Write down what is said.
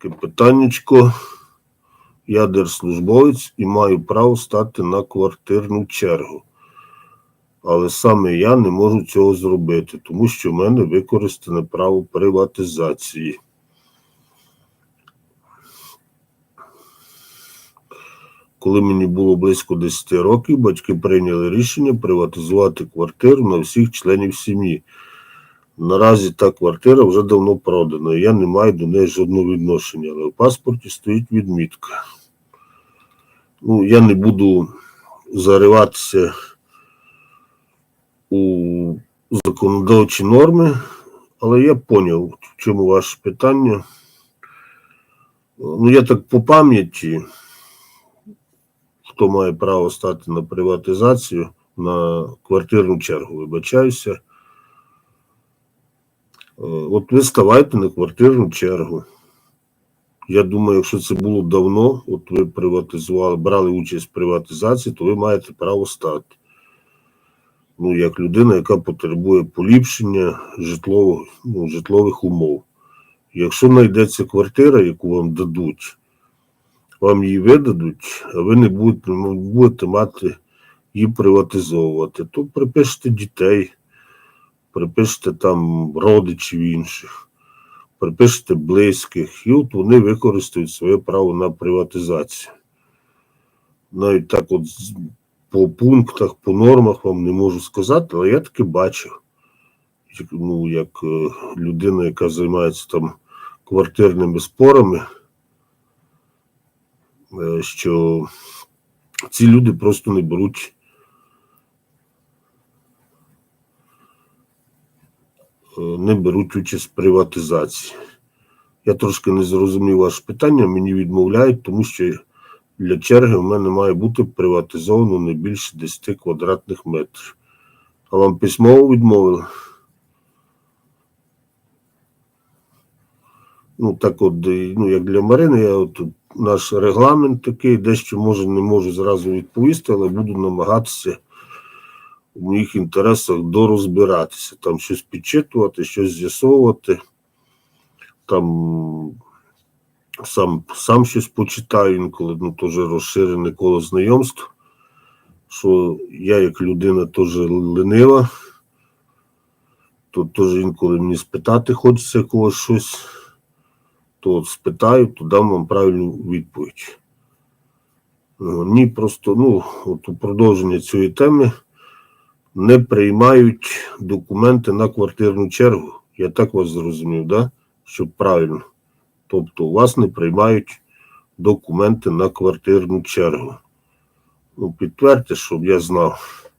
Таке питаннячко. Я держслужбовець і маю право стати на квартирну чергу. Але саме я не можу цього зробити, тому що в мене використане право приватизації. Коли мені було близько 10 років, батьки прийняли рішення приватизувати квартиру на всіх членів сім'ї. Наразі та квартира вже давно продана, і я не маю до неї жодного відношення, але в паспорті стоїть відмітка. Ну, я не буду зариватися у законодавчі норми, але я поняв, в чому ваше питання. Ну, я так по пам'яті, хто має право стати на приватизацію, на квартирну чергу, вибачаюся. Е, От ви ставайте на квартирну чергу. Я думаю, якщо це було давно, от ви приватизували, брали участь в приватизації, то ви маєте право стати. Ну, як людина, яка потребує поліпшення житлових, ну, житлових умов. Якщо знайдеться квартира, яку вам дадуть, вам її видадуть, а ви не будете, ну, будете мати її приватизовувати, то припишете дітей, припишете там родичів інших припишете близьких, і от вони використають своє право на приватизацію. Навіть так от по пунктах, по нормах вам не можу сказати, але я таки бачив. Ну, як е, людина, яка займається там квартирними спорами, е, що ці люди просто не беруть не беруть участь в приватизації. Я трошки не зрозумів ваше питання, мені відмовляють, тому що для черги в мене має бути приватизовано не більше 10 квадратних метрів. А вам письмово відмовили? Ну, так от, ну, як для Марини, я от, наш регламент такий, дещо може не можу зразу відповісти, але буду намагатися в моїх інтересах дорозбиратися, там щось підчитувати, щось з'ясовувати. Там сам, сам щось почитаю інколи, ну теж розширене коло знайомств. Що я, як людина, теж ленива, то теж інколи мені спитати хочеться когось щось, то спитаю, то дам вам правильну відповідь. Ну, Ні, просто ну, от у продовження цієї теми не приймають документи на квартирну чергу. Я так вас зрозумів, да? щоб правильно. Тобто у вас не приймають документи на квартирну чергу. Ну, підтвердьте, щоб я знав.